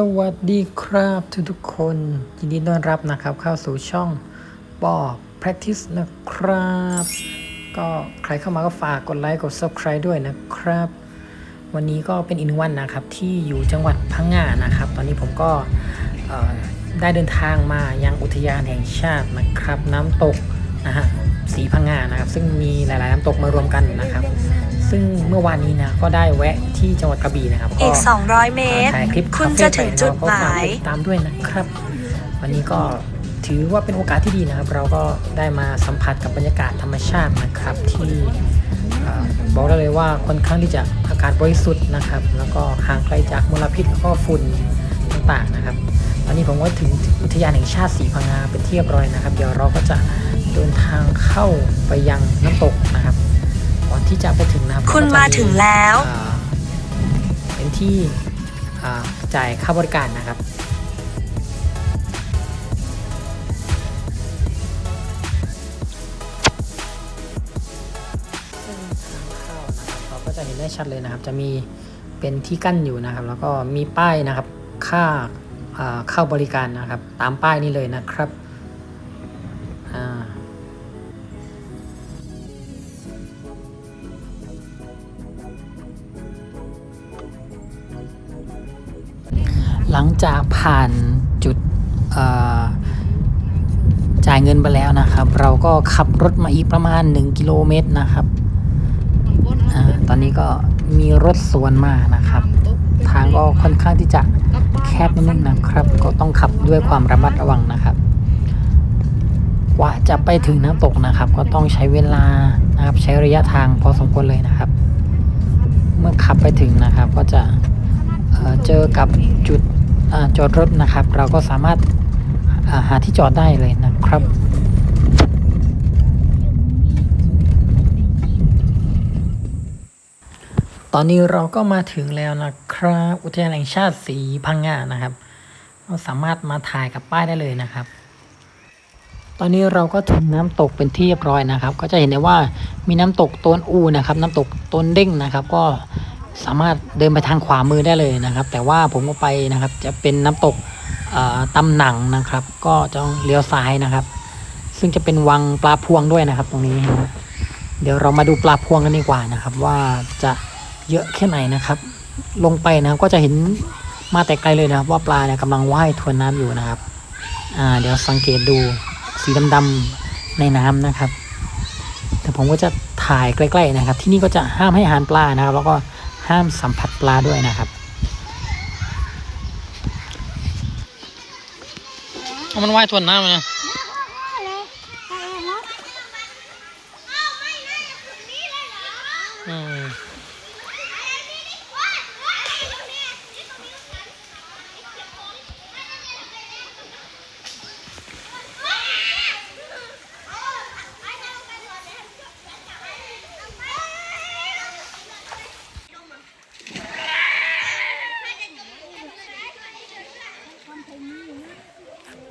สวัสดีครับทุกทุกๆคน ยินดีต้อนรับนะครับ เข้าสู่ช่องปอ practice นะครับ ก็ใครเข้ามาก็ฝากกดไลค์กด subscribe ด้วยนะครับ วันนี้ก็เป็นอีกหนึ่งวันนะครับ ที่อยู่จังหวัดพังงานะครับ ตอนนี้ผมก็ได้เดินทางมายังอุทยานแห่งชาตินะครับ น้ำตกนะฮะสีพังงานะครับ ซึ่งมีหลาย ๆ น้ำตกมารวมกันนะครับ ซึ่งเมื่อวานนี้นะก็ได้แวะที่จังหวัดกระบี่นะครับอีก 200 เมตรถ่ายคลิปคุณคาเฟ่จะถึงจุดไปหนะก็ฝกมายติดตามด้วยนะครับ วันนี้ก็ถือว่าเป็นโอกาสที่ดีนะครับ เราก็ได้มาสัมผัสกับบรรยากาศธรรมชาตินะครับที่เอ่อบอกได้เลยว่าค่อนข้างที่จะอากาศบริสุทธิ์นะครับ แล้วก็ห่างไกลจากมลพิษแล้วก็ฝุ่นต่างๆนะครับ ตอนนี้ผมก็ถึงอุทยานแห่งชาติสีพังงาเป็นที่เรียบร้อยนะครับ เดี๋ยวเราก็จะเดินทางเข้าไปยังน้ำตกนะครับ ก่อนที่จะไปถึงนะครับคุณก็จะมาถึงแล้วอ่าเป็นที่อ่าจ่ายค่าบริการนะครับซึ่งทางเข้านะครับเราก็จะเห็นได้ชัดเลยนะครับ จะมีเป็นที่กั้นอยู่นะครับ แล้วก็มีป้ายนะครับ ค่าอ่าเข้าบริการนะครับ ตามป้ายนี้เลยนะครับ ผ่านจุดจ่ายเงินไปแล้วนะครับ เราก็ขับรถมาอีกประมาณ 1 กิโลเมตรนะครับอตอนนี้ก็มีรถสวนมานะครับ ทางก็ค่อนข้างที่จะแคบนิดนึงนะครับ ก็ต้องขับด้วยความระมัดระวังนะครับ กว่าจะไปถึงน้ำตกนะครับ ก็ต้องใช้เวลานะครับใช้ระยะทางพอสมควรเลยนะครับ เมื่อขับไปถึงนะครับ ก็จะเเจอกับจุด จอดรถนะครับ เราก็สามารถาหาที่จอดได้เลยนะครับ ตอนนี้เราก็มาถึงแล้วนะครับ อุทยานแห่งชาติสีพังงานะครับ เราสามารถมาถ่ายกับป้ายได้เลยนะครับ ตอนนี้เราก็ถึงน้ำตกเป็นที่เรียบร้อยนะครับ ก็จะเห็นได้ว่ามีน้ำตกต้นอูนะครับ น้ำตกต้นเด้งนะครับ ก็ สามารถเดินไปทางขวามือได้เลยนะครับ แต่ว่าผมก็ไปนะครับ จะเป็นน้ำตกเอ่อตำหนังนะครับ ก็จะต้องเลี้ยวซ้ายนะครับ ซึ่งจะเป็นวังปลาพวงด้วยนะครับ ตรงนี้นะเดี๋ยวเรามาดูปลาพวงกันดีกว่านะครับ ว่าจะเยอะแค่ไหนนะครับ ลงไปนะครับก็จะเห็นมาแต่ไกลเลยนะครับว่าปลาเนี่ยกำลังว่ายทวนน้ำอยู่นะครับอ่าเดี๋ยวสังเกตดูสีดำๆในน้ำนะครับ แต่ผมก็จะถ่ายใกล้ ๆนะครับ ที่นี่ก็จะห้ามให้อาหารปลานะครับ แล้วก็ ห้ามสัมผัสปลาด้วยนะครับมันว่ายทวนน้ำนะอืม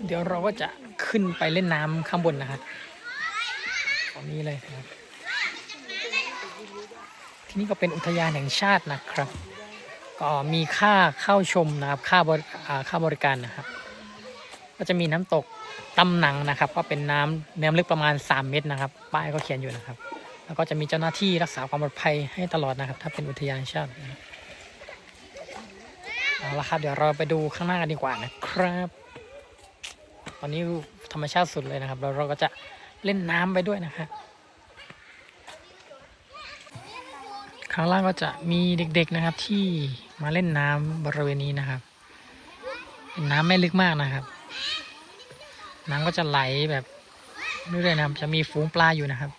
เดี๋ยวเราก็จะขึ้นไปเล่นน้ำข้างบนนะครับตรงนี้เลยครับ ที่นี่ก็เป็นอุทยานแห่งชาตินะครับ ก็มีค่าเข้าชมนะครับ ค่าบริค่าบริการนะครับ ก็จะมีน้ำตกตำหนังนะครับ ก็เป็นน้ำน้ำลึกประมาณ 3 เมตรนะครับ ป้ายก็เขียนอยู่นะครับ แล้วก็จะมีเจ้าหน้าที่รักษาความปลอดภัยให้ตลอดนะครับ ถ้าเป็นอุทยานแห่งชาตินะครับเอาละครับเดี๋ยวเราไปดูข้างหน้ากันดีกว่านะครับ ตอนนี้ธรรมชาติสุดเลยนะครับ แล้วเราก็จะเล่นน้ำไปด้วยนะครับข้างล่างก็จะมีเด็กๆนะครับที่มาเล่นน้ำบริเวณนี้นะครับนน้ำไม่ลึกมากนะครับ น้ำก็จะไหลแบบเรื่อยๆนะครับจะมีฝูงปลาอยู่นะครับ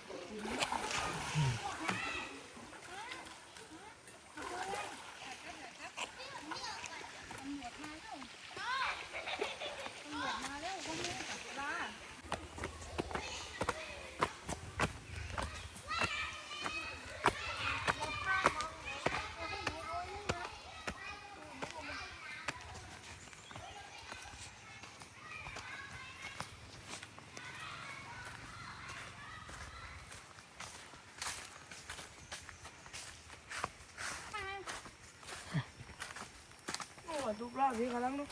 ดูปลาพี่กำลังดู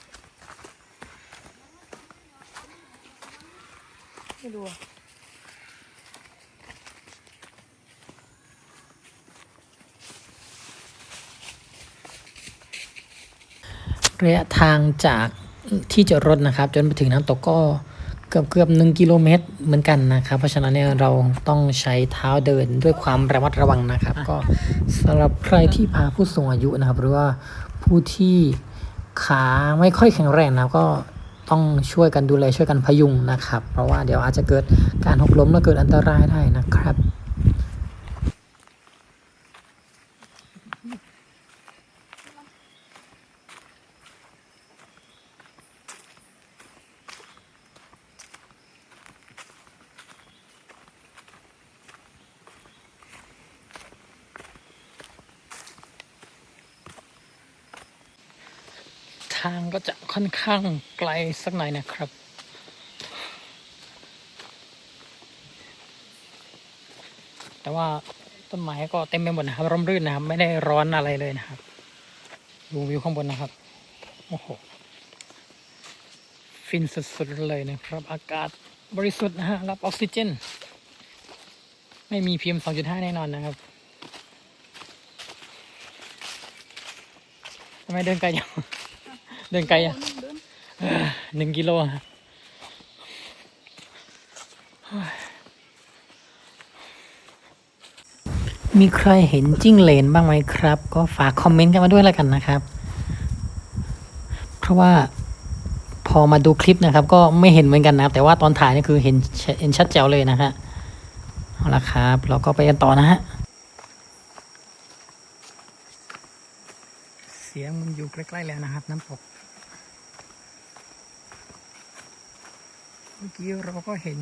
ไม่ดูระยะทางจากที่จอดรถนะครับ จนไปถึงน้ำตกก็เกือบเกือบหนึ่งกิโลเมตรเหมือนกันนะครับ เพราะฉะนั้นเนี่ยเราต้องใช้เท้าเดินด้วยความระมัดระวังนะครับ ก็สำหรับใครที่พาผู้สูงอายุนะครับ หรือว่าผู้ที่ ขาไม่ค่อยแข็งแรงนะครับก็ต้องช่วยกันดูแลช่วยกันพยุงนะครับ เพราะว่าเดี๋ยวอาจจะเกิดการหกล้มและเกิดอันตรายได้นะครับ ทางก็จะค่อนข้างไกลสักหน่อยนะครับ แต่ว่าต้นไม้ก็เต็มไปหมดนะครับร่มรื่นนะครับ ไม่ได้ร้อนอะไรเลยนะครับ ดูวิวข้างบนนะครับ โอ้โห ฟินสุดๆเลยนะครับ อากาศบริสุทธิ์นะฮะ รับออกซิเจน ไม่มีพีเอ็มสองจุดห้าแน่นอนนะครับทำไมเดินไกลจัง เดินไกลอะหนึ่งกิโลมีใครเห็นจิ้งเหลนบ้างไหมครับ ก็ฝากคอมเมนต์กันมาด้วยแล้วกันนะครับ เพราะว่าพอมาดูคลิปนะครับ ก็ไม่เห็นเหมือนกันนะครับ แต่ว่าตอนถ่ายนี่คือเห็นเห็นชัดแจ๋วเลยนะฮะเอาละครับ เราก็ไปกันต่อนะฮะ สียงมันอยู่ใกล้ๆแล้วนะครับ น้ำตก เมื่อกี้เราก็เห็น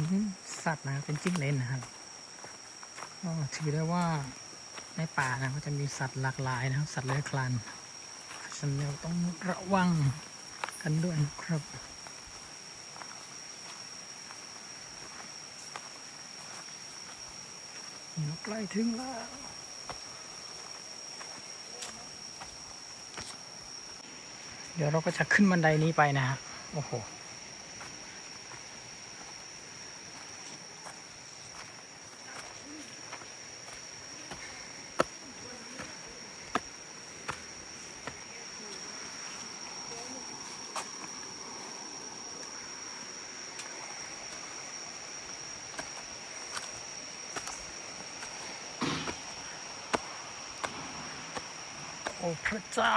สัตว์นะเป็นจิ้งเลนนะครับก็ถือได้ว่าในป่านะก็จะมีสัตว์หลากหลายนะครับ สัตว์เลื้อยคลานฉันเราต้องระวังกันด้วยนะครับใกล้ถึงแล้ว เดี๋ยวเราก็จะขึ้นบันไดนี้ไปนะครับโอ้โหโอ้พระเจ้า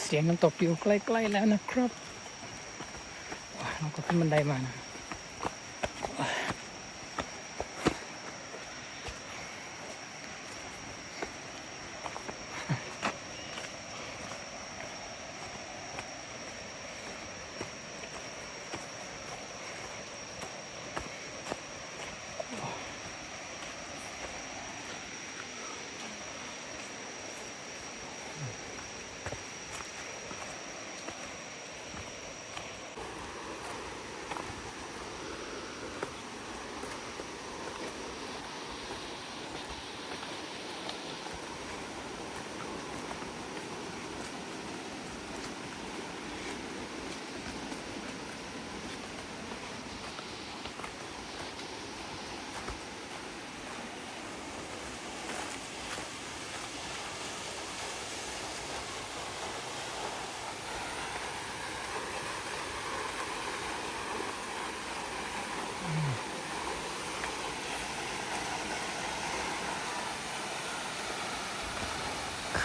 เสียงน้ำตกอยู่ใกล้ ๆ แล้วนะครับว้าเราก็ขึ้นบันไดมานะ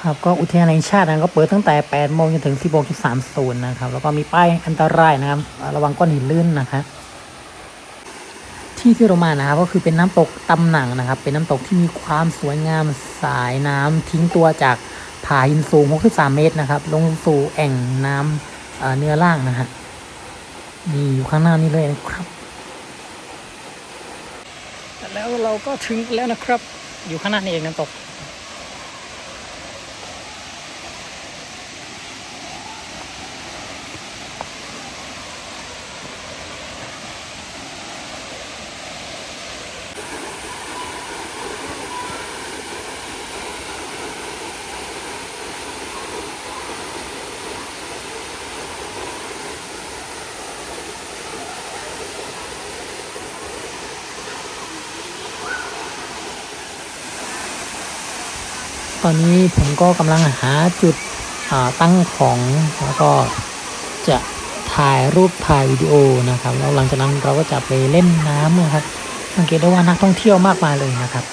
ครับก็อุทยานแห่งชาตินะก็เปิดตั้งแต่8โมงจนถึง 10โมง30นะครับแล้วก็มีป้ายอันตรายนะครับ ระวังก้อนหินลื่นนะครับที่ที่เรามานะครับก็คือเป็นน้ำตกตำหนังนะครับ เป็นน้ำตกที่มีความสวยงามสายน้ำทิ้งตัวจากผาหินสูง63เมตรนะครับ ลงสู่แอ่งน้ำเอ่อเนื้อล่างนะฮะนี่อยู่ข้างหน้านี้เลยนะครับแล้วเราก็ถึงแล้วนะครับ อยู่ข้างหน้านี่เองน้ำตก ตอนนี้ผมก็กำลังหาจุดตั้งของแล้วก็จะถ่ายรูปถ่ายวิดีโอนะครับแล้วหลังจากนั้นเราก็จะไปเล่นน้ำนะครับ สังเกตได้ว่านักท่องเที่ยวมากมายเลยนะครับ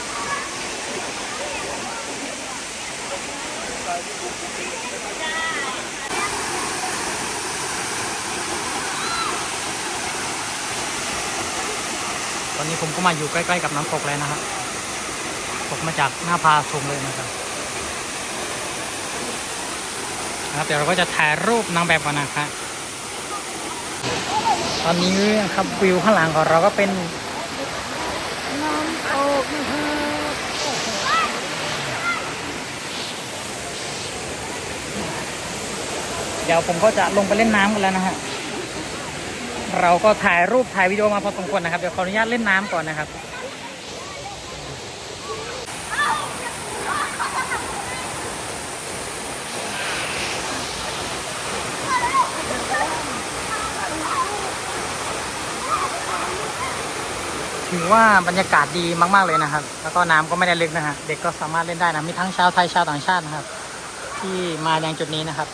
ตอนนี้ผมก็มาอยู่ใกล้ ๆ กับน้ำตกแล้วนะครับตกมาจากหน้าพาชมเลยนะครับ นะครับ เดี๋ยวเราก็จะถ่ายรูปนางแบบกันนะครับตอนนี้ครับวิวข้างหลังของเราก็เป็นน้ำตกนะครับเดี๋ยวผมก็จะลงไปเล่นน้ำกันแล้วนะฮะเราก็ถ่ายรูปถ่ายวิดีโอมาพอสมควรนะครับ เดี๋ยวขออนุญาตเล่นน้ำก่อนนะครับ ถือว่าบรรยากาศดีมาก ๆเลยนะครับ แล้วก็น้ำก็ไม่ได้ลึกนะฮะเด็กก็สามารถเล่นได้นะมีทั้งชาวไทยชาวต่างชาตินะครับ ที่มายังจุดนี้นะครับ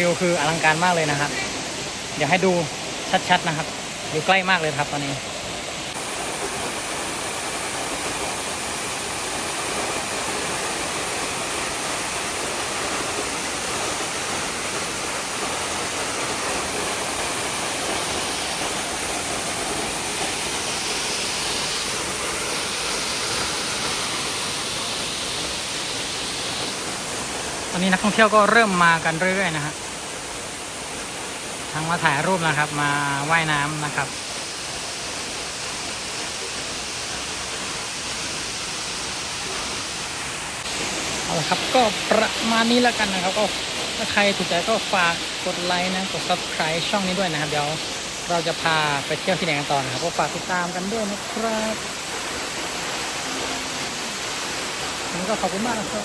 วิวคืออลังการมากเลยนะครับ เดี๋ยวให้ดูชัดๆนะครับ อยู่ใกล้มากเลยครับตอนนี้ตอนนี้นักท่องเที่ยวก็เริ่มมากันเรื่อยๆนะฮะ ทั้งมาถ่ายรูปนะครับ มาว่ายน้ำนะครับเอาละครับก็ประมาณนี้แล้วกันนะครับก็ถ้าใครถูกใจก็ฝากกดไลค์นะกด subscribe ช่องนี้ด้วยนะครับ เดี๋ยวเราจะพาไปเที่ยวที่ไหนกันต่อนะครับก็ฝากติดตามกันด้วยนะครับวันนี้ก็ขอบคุณมากนะครับ